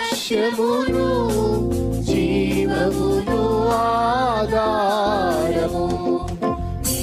లక్ష్యమును జీవమును ఆధారము. ఈ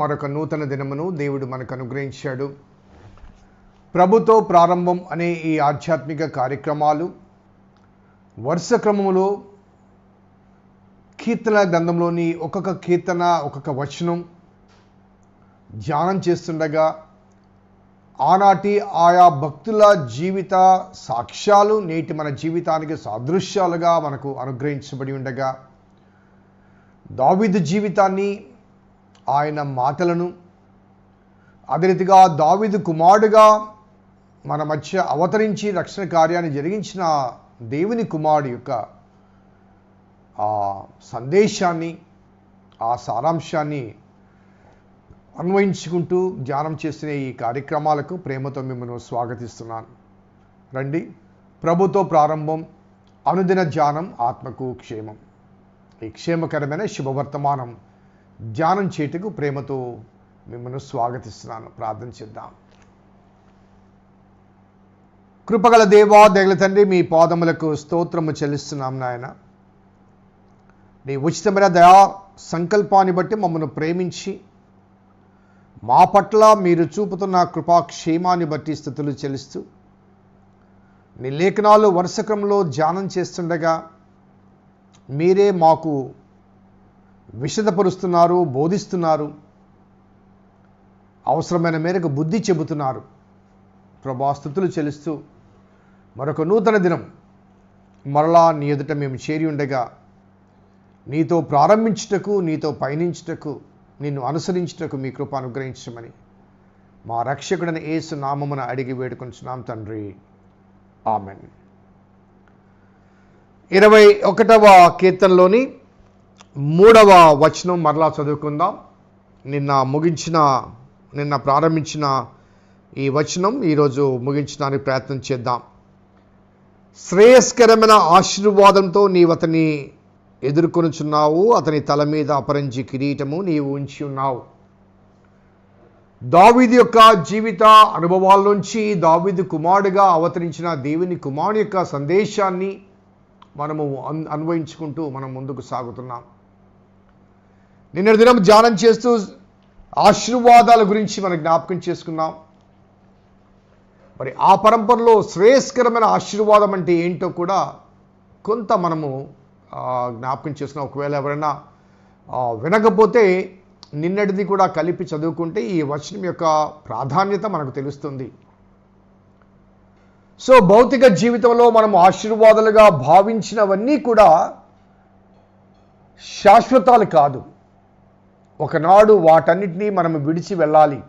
మరొక నూతన దినమును దేవుడు మనకు అనుగ్రహించాడు. ప్రభుతో ప్రారంభం అనే ఈ ఆధ్యాత్మిక కార్యక్రమాలు వరుస క్రమములో కీర్తన గ్రంథంలోని ఒక్కొక్క కీర్తన ఒక్కొక్క వచనం ధ్యానం చేస్తుండగా ఆనాటి ఆయా భక్తుల జీవిత సాక్ష్యాలు నేటి మన జీవితానికి సాదృశ్యాలుగా మనకు అనుగ్రహించబడి ఉండగా దావిదు జీవితాన్ని ఆయన మాటలను అదే రీతిగా దావిదు కుమారుడుగా మన మధ్య అవతరించి రక్షణ కార్యాన్ని జరిగించిన దేవుని కుమారుడు యొక్క ఆ సందేశాన్ని ఆ సారాంశాన్ని అన్వయించుకుంటూ ధ్యానం చేసిన ఈ కార్యక్రమాలకు ప్రేమతో మిమ్మల్ని స్వాగతిస్తున్నాను. రండి ప్రభుతో ప్రారంభం అనుదిన ధ్యానం ఆత్మకు క్షేమం. ఈ క్షేమకరమైన శుభవర్తమానం ధ్యానం చేటుకు ప్రేమతో మిమ్మల్ని స్వాగతిస్తున్నాను. ప్రార్థన చేద్దాం. కృపగల దేవా దగల తండ్రి మీ పాదములకు స్తోత్రము చెల్లిస్తున్నాం నాయన. నీ ఉచితమైన దయా సంకల్పాన్ని బట్టి మమ్మల్ని ప్రేమించి మా పట్ల మీరు చూపుతున్న కృపాక్షేమాన్ని బట్టి స్థుతులు చెల్లిస్తూ నీ లేఖనాలు వరుస క్రమంలో ధ్యానం చేస్తుండగా మీరే మాకు విషదపరుస్తున్నారు బోధిస్తున్నారు. అవసరమైన మేరకు బుద్ధి చెబుతున్నారు. ప్రభాస్తుతులు చెలుస్తూ చెల్లిస్తూ మరొక నూతన దినం మరలా నీ ఎదుట మేము చేరి ఉండగా నీతో ప్రారంభించుటకు నీతో పయనించుటకు నిన్ను అనుసరించుటకు మీ కృప అనుగ్రహించమని మా రక్షకుడని ఏసు నామమున అడిగి వేడుకొంచున్నాం తండ్రి. ఆమెన్. ఇరవై ఒకటవ కీర్తనలోని మూడవ వచనం మరలా చదువుకుందాం. నిన్న ముగించిన నిన్న ప్రారంభించిన ఈ వచనం ఈరోజు ముగించడానికి ప్రయత్నం చేద్దాం. శ్రేయస్కరమైన ఆశీర్వాదంతో నీవు అతని ఎదుర్కొనుచున్నావు. అతని తల మీద అపరంజి కిరీటము నీవు ఉంచి ఉన్నావు. దావీదు యొక్క జీవిత అనుభవాల నుంచి దావీదు కుమారుడుగా అవతరించిన దేవుని కుమారుని యొక్క సందేశాన్ని మనము అన్- అన్వయించుకుంటూ మనం ముందుకు సాగుతున్నాం. నిన్న దినం ధ్యానం చేస్తూ ఆశీర్వాదాల గురించి మనం జ్ఞాపకం చేసుకున్నాం. మరి ఆ పరంపరలో శ్రేయస్కరమైన ఆశీర్వాదం అంటే ఏంటో కూడా కొంత మనము జ్ఞాపకం చేసుకున్నాం. ఒకవేళ ఎవరైనా వినకపోతే నిన్నటిది కూడా కలిపి చదువుకుంటే ఈ వచనం యొక్క ప్రాధాన్యత మనకు తెలుస్తుంది. సో భౌతిక జీవితంలో మనం ఆశీర్వాదాలుగా భావించినవన్నీ కూడా శాశ్వతాలు కాదు. ఒకనాడు వాటన్నిటినీ మనం విడిచి వెళ్ళాలి.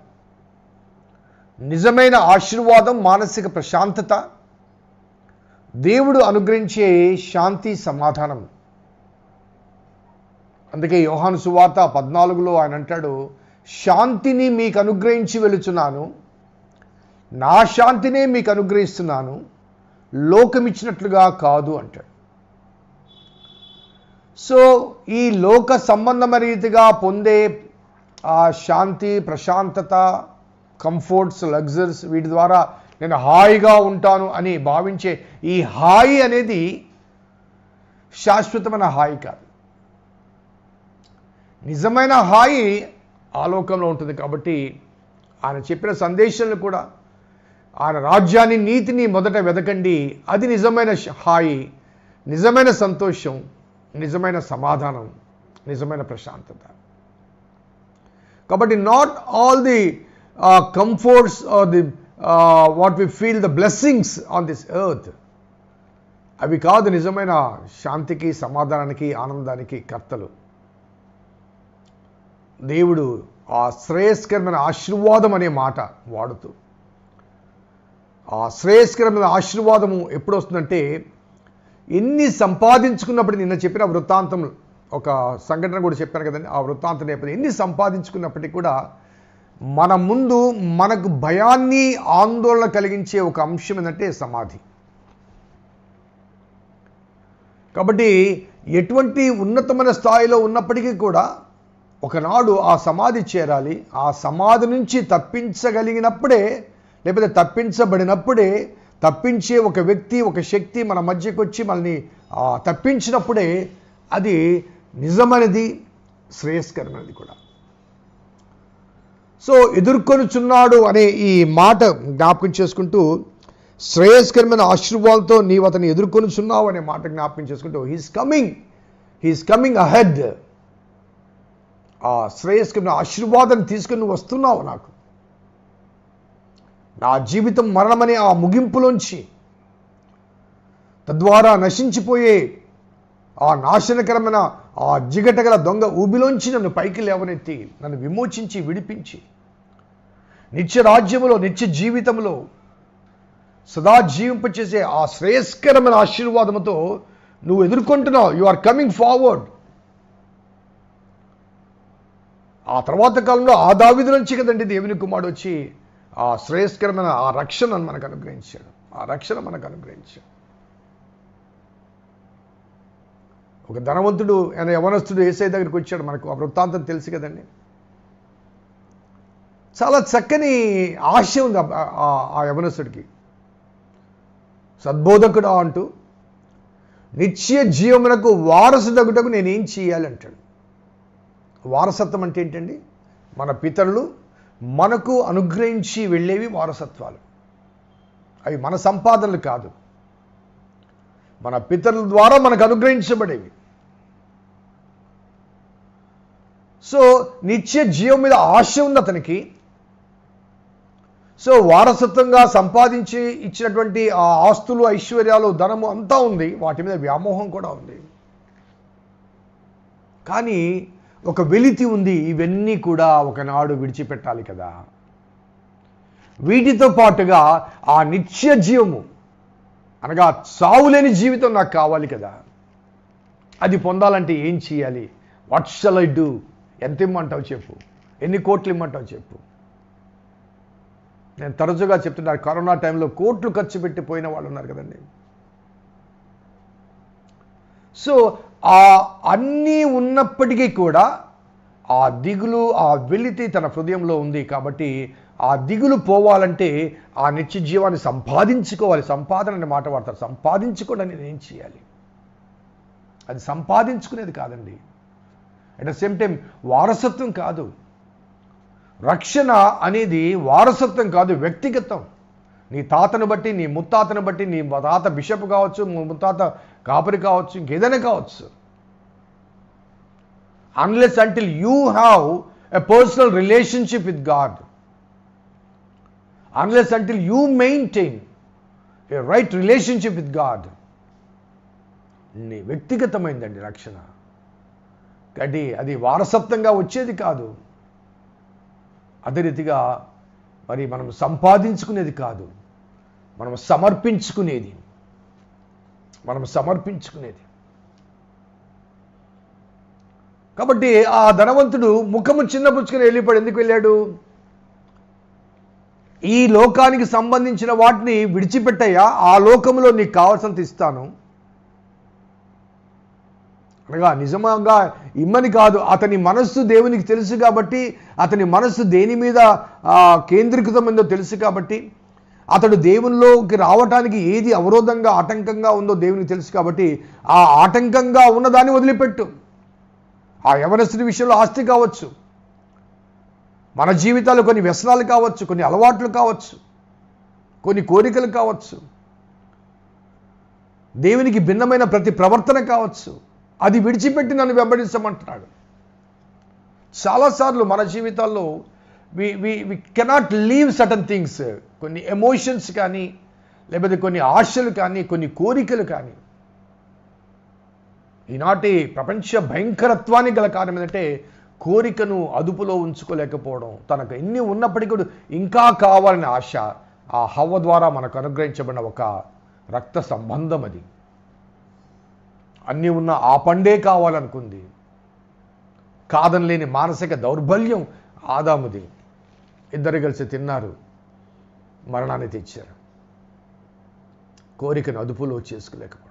నిజమైన ఆశీర్వాదం మానసిక ప్రశాంతత దేవుడు అనుగ్రహించే శాంతి సమాధానం. అందుకే యోహాను సువార్త పద్నాలుగులో ఆయన అంటాడు శాంతిని మీకు అనుగ్రహించి వెళుచున్నాను నా శాంతినే మీకు అనుగ్రహిస్తున్నాను లోకమిచ్చినట్లుగా కాదు అంటాడు. సో ఈ లోక సంబంధమైన రీతిగా పొందే ఆ శాంతి ప్రశాంతత కంఫర్ట్స్ లగ్జరీస్ వీటి ద్వారా నేను హాయిగా ఉంటాను అని భావించే ఈ హాయి అనేది శాశ్వతమైన హాయి కాదు. నిజమైన హాయి ఆలోకంలో ఉంటుంది కాబట్టి ఆయన చెప్పిన సందేశాలను కూడా ఆయన రాజ్యాన్ని నీతిని మొదట వెదకండి. అది నిజమైన హాయి నిజమైన సంతోషం నిజమైన సమాధానం నిజమైన ప్రశాంతత. కాబట్టి not all the comforts are the what we feel the blessings on this earth అవి కాదు నిజమైన శాంతికి సమాధానానికి ఆనందానికి కర్తలు. దేవుడు ఆ శ్రేయస్కరమైన ఆశీర్వాదం అనే మాట వాడుతూ ఆ శ్రేయస్కరమైన ఆశీర్వాదము ఎప్పుడు వస్తుందంటే ఎన్ని సంపాదించుకున్నప్పుడు నిన్న చెప్పిన వృత్తాంతం ఒక సంఘటన కూడా చెప్పాను కదండి ఆ వృత్తాంతం నేపథ్యం ఎన్ని సంపాదించుకున్నప్పటికీ కూడా మన ముందు మనకు భయాన్ని ఆందోళన కలిగించే ఒక అంశం ఏంటంటే సమాధి. కాబట్టి ఎటువంటి ఉన్నతమైన స్థాయిలో ఉన్నప్పటికీ కూడా ఒకనాడు ఆ సమాధి చేరాలి ఆ సమాధి నుంచి తప్పించగలిగినప్పుడే లేకపోతే తప్పించబడినప్పుడే తప్పించే ఒక వ్యక్తి ఒక శక్తి మన మధ్యకు వచ్చి మనల్ని తప్పించినప్పుడే అది నిజమైనది శ్రేయస్కరమైనది కూడా. సో ఎదుర్కొనుచున్నాడు అనే ఈ మాట జ్ఞాపకం చేసుకుంటూ శ్రేయస్కరమైన ఆశీర్వాదంతో నీవు అతన్ని ఎదుర్కొనుచున్నావు అనే మాట జ్ఞాపకం చేసుకుంటూ he's coming he's coming ahead ఆ శ్రేయస్కరమైన ఆశీర్వాదం తీసుకుని వస్తున్నావు నాకు. నా జీవితం మరణమనే ఆ ముగింపులోంచి తద్వారా నశించిపోయే ఆ నాశనకరమైన ఆ జిగటగల దొంగ ఊబిలోంచి నన్ను పైకి లేవనెత్తి నన్ను విమోచించి విడిపించి నిత్య రాజ్యములో నిత్య జీవితంలో సదా జీవింపచేసే ఆ శ్రేయస్కరమైన ఆశీర్వాదముతో నువ్వు ఎదుర్కొంటున్నావు. యు ఆర్ కమింగ్ ఫార్వర్డ్ ఆ తర్వాత కాలంలో ఆ దావిధి నుంచి కదండి దేవుని కుమారుడు వచ్చి ఆ శ్రేయస్కరమైన ఆ రక్షణను మనకు అనుగ్రహించాడు. ఆ రక్షణ మనకు అనుగ్రహించాడు. ఒక ధనవంతుడు ఆయన యవనస్తుడు ఏసై దగ్గరికి వచ్చాడు. మనకు ఆ వృత్తాంతం తెలుసు కదండి. చాలా చక్కని ఆశ ఉంది ఆ- ఆ యవనస్తుడికి. సద్బోధకుడా అంటూ నిత్య జీవమునకు వారసుడగుటకు నేనేం చేయాలంటాడు? వారసత్వం అంటే ఏంటండి? మన పితరులు మనకు అనుగ్రహించి వెళ్ళేవి వారసత్వాలు. అవి మన సంపాదనలు కాదు. మన పితరుల ద్వారా మనకు అనుగ్రహించబడేవి. సో నిత్య జీవం మీద ఆశ ఉంది అతనికి. సో వారసత్వంగా సంపాదించి ఇచ్చినటువంటి ఆ ఆస్తులు ఐశ్వర్యాలు ధనము అంతా ఉంది. వాటి మీద వ్యామోహం కూడా ఉంది. కానీ ఒక వెలితి ఉంది ఇవన్నీ కూడా ఒకనాడు విడిచిపెట్టాలి కదా. వీటితో పాటుగా ఆ నిత్య జీవము అనగా చావులేని జీవితం నాకు కావాలి కదా. అది పొందాలంటే ఏం చేయాలి? వాట్ షల్ ఐ డూ ఎంత ఇమ్మంటావు చెప్పు. ఎన్ని కోట్లు ఇమ్మంటావు చెప్పు. నేను తరచుగా చెప్తున్నాను కరోనా టైంలో కోట్లు ఖర్చు పెట్టి పోయిన వాళ్ళు ఉన్నారు కదండి. సో ఆ అన్నీ ఉన్నప్పటికీ కూడా ఆ దిగులు ఆ వెలితి తన హృదయంలో ఉంది కాబట్టి ఆ దిగులు పోవాలంటే ఆ నిత్య జీవాన్ని సంపాదించుకోవాలి. సంపాదన అనే మాట వాడతారు. సంపాదించుకోవడం నేను ఏం చేయాలి? అది సంపాదించుకునేది కాదండి. అట్ ద సేమ్ టైం వారసత్వం కాదు. రక్షణ అనేది వారసత్వం కాదు వ్యక్తిగతం. నీ తాతను బట్టి నీ ముత్తాతను బట్టి నీ తాత బిషప్ కావచ్చు నీ ముత్తాత కాపరి కావచ్చు ఇంకేదైనా కావచ్చు. Unless until you have a personal relationship with God unless until you maintain a right relationship with God నీ వ్యక్తిగతమైందండి రక్షణ. కాబట్టి అది వారసత్వంగా వచ్చేది కాదు. అదే రీతిగా మరి మనం సంపాదించుకునేది కాదు. మనం సమర్పించుకునేది. మనం సమర్పించుకునేది. కాబట్టి ఆ ధనవంతుడు ముఖము చిన్నపుచ్చుకుని వెళ్ళిపోయాడు. ఎందుకు వెళ్ళాడు? ఈ లోకానికి సంబంధించిన వాటిని విడిచిపెట్టయ్యా ఆ లోకంలో నీకు కావాల్సినంత ఇస్తాను. అనగా నిజంగా ఇమ్మని కాదు అతని మనస్సు దేవునికి తెలుసు కాబట్టి అతని మనస్సు దేని మీద కేంద్రీకృతమైందో తెలుసు కాబట్టి అతడు దేవునిలోకి రావటానికి ఏది అవరోధంగా ఆటంకంగా ఉందో దేవునికి తెలుసు కాబట్టి ఆ ఆటంకంగా ఉన్నదాన్ని వదిలిపెట్టు. ఆ యవనస్తుడి విషయంలో ఆస్తి కావచ్చు. మన జీవితాలు కొన్ని వ్యసనాలు కావచ్చు కొన్ని అలవాట్లు కావచ్చు కొన్ని కోరికలు కావచ్చు. దేవునికి భిన్నమైన ప్రతి ప్రవర్తన కావచ్చు. అది విడిచిపెట్టి నన్ను వెంబడించమంటున్నాడు. చాలాసార్లు మన జీవితాల్లో we we we cannot leave certain things కొన్ని ఎమోషన్స్ కానీ లేకపోతే కొన్ని ఆశలు కానీ కొన్ని కోరికలు కానీ ఈనాటి ప్రపంచ భయంకరత్వానికి గల కారణం ఏంటంటే కోరికను అదుపులో ఉంచుకోలేకపోవడం. తనకు ఎన్ని ఉన్నప్పటికీ కూడా ఇంకా కావాలనే ఆశ. ఆ హవ్వ ద్వారా మనకు అనుగ్రహించబడిన ఒక రక్త సంబంధం అది. అన్నీ ఉన్న ఆ పండే కావాలనుకుంది. కాదనలేని మానసిక దౌర్బల్యం ఆదాముది. ఇద్దరు కలిసి తిన్నారు. మరణాన్ని తెచ్చారు. కోరికను అదుపులో చేసుకోలేకపోవడం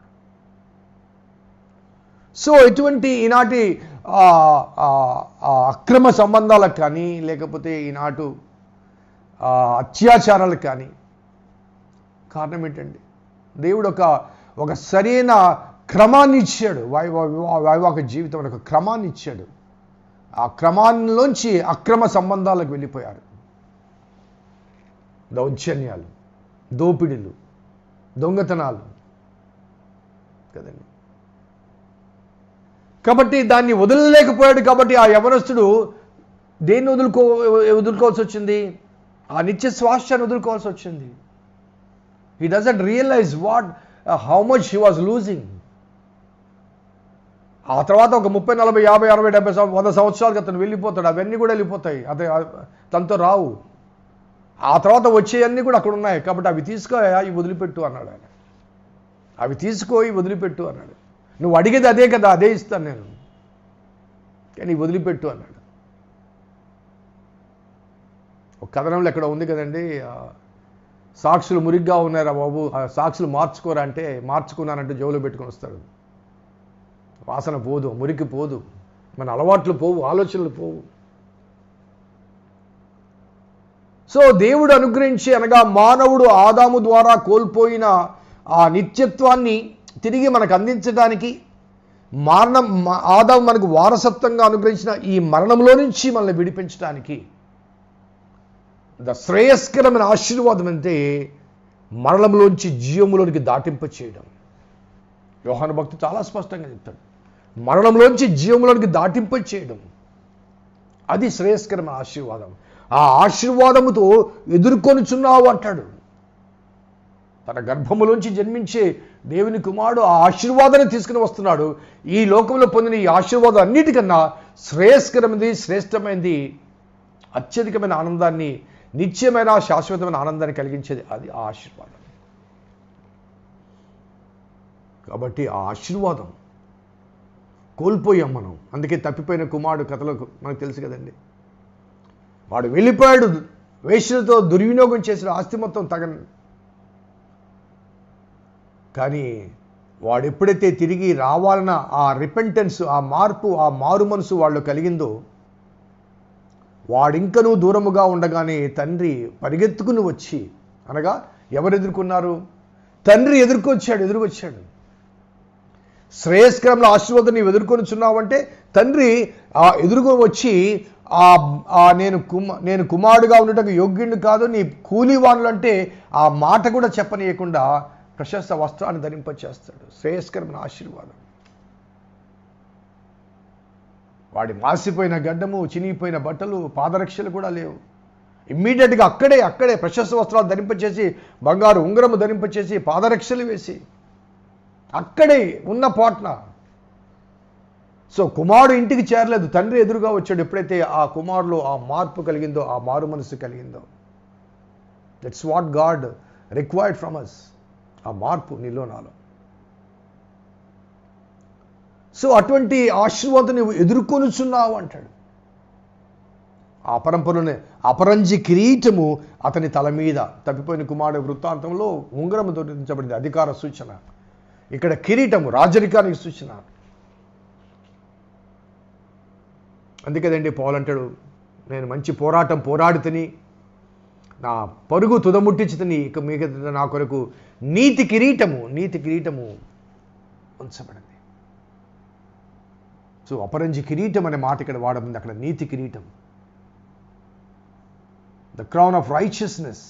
సో ఇటువంటి ఈనాటి ఆ, అక్రమ సంబంధాలకు కానీ లేకపోతే ఈనాటు అత్యాచారాలకు కానీ కారణం ఏంటండి దేవుడు ఒక ఒక సరైన క్రమాన్ని ఇచ్చాడు. వైవాహిక జీవితం ఒక క్రమాన్ని ఇచ్చాడు. ఆ క్రమాల్లోంచి అక్రమ సంబంధాలకు వెళ్ళిపోయారు. దౌర్జన్యాలు దోపిడీలు దొంగతనాలు. కదండి? కాబట్టి దాన్ని వదలలేకపోయాడు కాబట్టి ఆ యవనస్తుడు దేన్ని వదులుకో వదులుకోవాల్సి వచ్చింది? ఆ నిత్య స్వాస్థ్యాన్ని వదులుకోవాల్సి వచ్చింది. He doesn't realize what how much he was losing ఆ తర్వాత ఒక ముప్పై నలభై యాభై అరవై డెబ్బై వంద సంవత్సరాలకి అతను వెళ్ళిపోతాడు. అవన్నీ కూడా వెళ్ళిపోతాయి. అతను తనతో రావు. ఆ తర్వాత వచ్చేవన్నీ కూడా అక్కడ ఉన్నాయి. కాబట్టి అవి తీసుకో అవి వదిలిపెట్టు అన్నాడు ఆయన. అవి తీసుకో వదిలిపెట్టు అన్నాడు. నువ్వు అడిగేది అదే కదా అదే ఇస్తాను నేను. కానీ వదిలిపెట్టు అన్నాడు. ఒక కథనంలో ఎక్కడ ఉంది కదండి సాక్షులు మురిగ్గా ఉన్నారా బాబు? ఆ సాక్షులు మార్చుకోరా అంటే మార్చుకున్నానంటే జోలు పెట్టుకొని వస్తాడు. వాసన పోదు మురికి పోదు. మన అలవాట్లు పోవు ఆలోచనలు పోవు. సో దేవుడు అనుగ్రహించి అనగా మానవుడు ఆదాము ద్వారా కోల్పోయిన ఆ నిత్యత్వాన్ని తిరిగి మనకు అందించడానికి మరణం ఆదాం మనకు వారసత్వంగా అనుగ్రహించిన ఈ మరణంలో నుంచి మనల్ని విడిపించడానికి ద శ్రేయస్కరమైన ఆశీర్వాదం అంటే మరణంలోంచి జీవములోనికి దాటింప చేయడం. యోహాను భక్తి చాలా స్పష్టంగా చెప్తాడు. మరణంలోంచి జీవంలోనికి దాటింప చేయడం. అది శ్రేయస్కరమైన ఆశీర్వాదం. ఆ ఆశీర్వాదముతో ఎదుర్కొనిచున్నావు అంటాడు. తన గర్భములోంచి జన్మించే దేవుని కుమారుడు ఆ ఆశీర్వాదాన్ని తీసుకుని వస్తున్నాడు. ఈ లోకంలో పొందిన ఈ ఆశీర్వాదం అన్నిటికన్నా శ్రేయస్కరమైనది శ్రేష్టమైనది అత్యధికమైన ఆనందాన్ని నిత్యమైన శాశ్వతమైన ఆనందాన్ని కలిగించేది అది ఆ ఆశీర్వాదం. కాబట్టి ఆ ఆశీర్వాదం కోల్పోయాం మనం. అందుకే తప్పిపోయిన కుమారుడు కథలో మనకు తెలుసు కదండి. వాడు వెళ్ళిపోయాడు వేశ్యలతో దుర్వినియోగం చేసిన ఆస్తి మొత్తం తగన్ కానీ వాడు ఎప్పుడైతే తిరిగి రావాలన్న ఆ రిపెంటెన్స్ ఆ మార్పు ఆ మారు మనసు వాళ్ళు కలిగిందో వాడింకనూ దూరముగా ఉండగానే తండ్రి పరిగెత్తుకుని వచ్చి అనగా ఎవరు ఎదుర్కొన్నారు? తండ్రి ఎదుర్కొచ్చాడు ఎదురుకొచ్చాడు శ్రేయస్కరంలో ఆశీర్వాదం నీవు ఎదుర్కొనిచున్నావంటే తండ్రి ఆ ఎదుర్కొని వచ్చి ఆ ఆ నేను కుమ నేను కుమారుడుగా ఉండటం యోగ్యుడిని కాదు నీ కూలివాణులు అంటే ఆ మాట కూడా చెప్పనీయకుండా ప్రశస్త వస్త్రాన్ని ధరింపచేస్తాడు. శ్రేయస్కరమైన ఆశీర్వాదం. వాడి మాసిపోయిన గడ్డము చినిగిపోయిన బట్టలు పాదరక్షలు కూడా లేవు. ఇమ్మీడియట్గా అక్కడే అక్కడే ప్రశస్త వస్త్రాలు ధరింపచేసి బంగారు ఉంగరము ధరింపచేసి పాదరక్షలు వేసి అక్కడే ఉన్న పాట్న. సో కుమారుడు ఇంటికి చేరలేదు. తండ్రి ఎదురుగా వచ్చాడు. ఎప్పుడైతే ఆ కుమారులో ఆ మార్పు కలిగిందో ఆ మారు మనసు కలిగిందో. That's what God required from us ఆ మార్పు నీలో నాలో సో అటువంటి ఆశీర్వాదం నువ్వు ఎదుర్కొనుచున్నావు అంటాడు. ఆ పరంపరలోనే అపరంజి కిరీటము అతని తల మీద తప్పిపోయిన కుమారుడు వృత్తాంతంలో ఉంగరము దొరించబడింది అధికార సూచన. ఇక్కడ కిరీటము రాజరికానికి సూచన. అందుకేదండి పోవాలంటాడు నేను మంచి పోరాటం పోరాడుతని నా పరుగు తుదముట్టించుతని ఇక మిగతా నా కొరకు నీతి కిరీటము నీతి కిరీటము ఉంచబడింది. సో అపరంజి కిరీటం అనే మాట ఇక్కడ వాడబడింది. అక్కడ నీతి కిరీటం. The crown of righteousness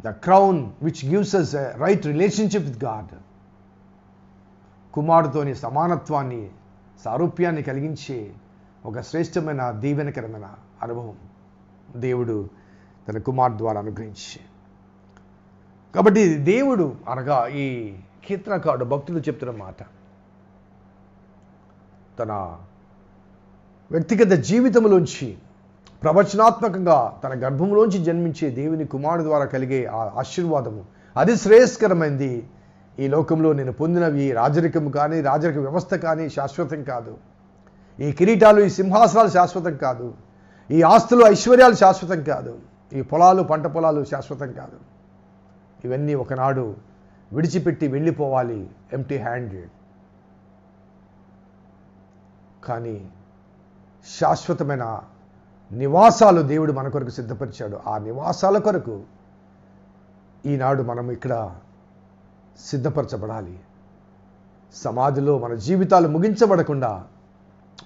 the crown which gives us right relationship with God కుమారుతోని సమానత్వాన్ని సారూప్యాన్ని కలిగించే ఒక శ్రేష్టమైన దీవెనకరమైన అనుభవం. దేవుడు తన కుమార్ ద్వారా అనుగ్రహించి. కాబట్టి దేవుడు అనగా ఈ కీర్తనకారుడు భక్తులు చెప్తున్న మాట. తన వ్యక్తిగత జీవితంలోంచి ప్రవచనాత్మకంగా తన గర్భంలోంచి జన్మించే దేవుని కుమారుడు ద్వారా కలిగే ఆ ఆశీర్వాదము అది శ్రేయస్కరమైంది. ఈ లోకంలో నేను పొందినవి రాజరికం కానీ రాజరిక వ్యవస్థ కానీ శాశ్వతం కాదు. ఈ కిరీటాలు ఈ సింహాసనాలు శాశ్వతం కాదు. ఈ ఆస్తులు ఐశ్వర్యాలు శాశ్వతం కాదు. ఈ పొలాలు పంట పొలాలు శాశ్వతం కాదు. ఇవన్నీ ఒకనాడు విడిచిపెట్టి వెళ్ళిపోవాలి ఎంటీ హ్యాండెడ్ కానీ శాశ్వతమైన నివాసాలు దేవుడు మన కొరకు సిద్ధపరిచాడు. ఆ నివాసాల కొరకు ఈనాడు మనం ఇక్కడ సిద్ధపరచబడాలి. సమాధిలో మన జీవితాలు ముగించబడకుండా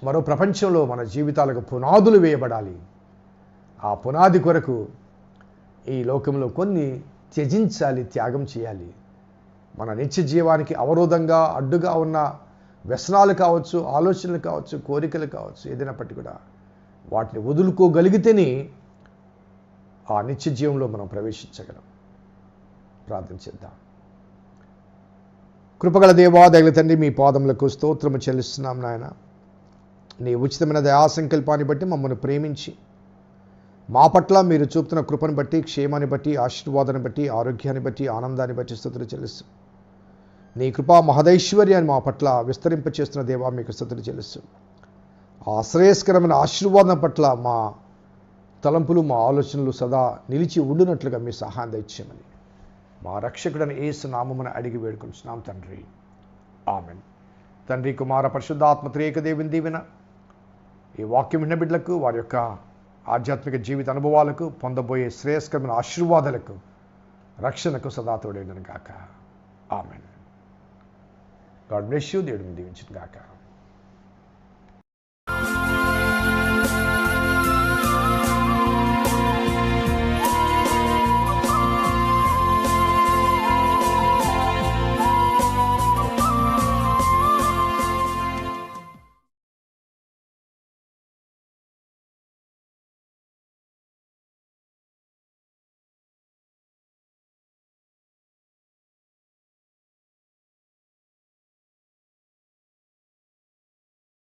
మరో ప్రపంచంలో మన జీవితాలకు పునాదులు వేయబడాలి. ఆ పునాది కొరకు ఈ లోకంలో కొన్ని త్యజించాలి త్యాగం చేయాలి. మన నిత్య జీవానికి అవరోధంగా అడ్డుగా ఉన్న వ్యసనాలు కావచ్చు ఆలోచనలు కావచ్చు కోరికలు కావచ్చు ఏదైనప్పటికీ కూడా వాటిని వదులుకోగలిగితేనే ఆ నిత్య జీవంలో మనం ప్రవేశించగలం. ప్రార్థన చేద్దాం. కృపగల దేవా దగల తండ్రి మీ పాదములకు స్తోత్రము చెల్లిస్తున్నాం నాయన. నీ ఉచితమైన దయా సంకల్పాన్ని బట్టి మమ్మల్ని ప్రేమించి మా పట్ల మీరు చూపుతున్న కృపను బట్టి క్షేమాన్ని బట్టి ఆశీర్వాదాన్ని బట్టి ఆరోగ్యాన్ని బట్టి ఆనందాన్ని బట్టి స్థుతులు చెల్లిస్తు. నీ కృపా మహదైశ్వర్యాన్ని మా పట్ల విస్తరింపచేస్తున్న దేవా మీకు స్థుతులు చెల్లిస్తు. ఆశ్రయస్కరమైన ఆశీర్వాదం పట్ల మా తలంపులు మా ఆలోచనలు సదా నిలిచి ఉండునట్లుగా మీ సహాయం దయచేయమని మా రక్షకుడని ఏసు నామమున అడిగి వేడుకుంటున్నాం తండ్రి. ఆమెన్. తండ్రి కుమార పరిశుద్ధాత్మ త్రేక దీవెన. ఈ వాక్యం విన్న బిడ్డలకు వారి యొక్క ఆధ్యాత్మిక జీవిత అనుభవాలకు పొందబోయే శ్రేయస్కరమైన ఆశీర్వాదాలకు రక్షణకు సదా కాక గాక. ఆమెన్. God bless you. దేవుడిని దీవించిన కాక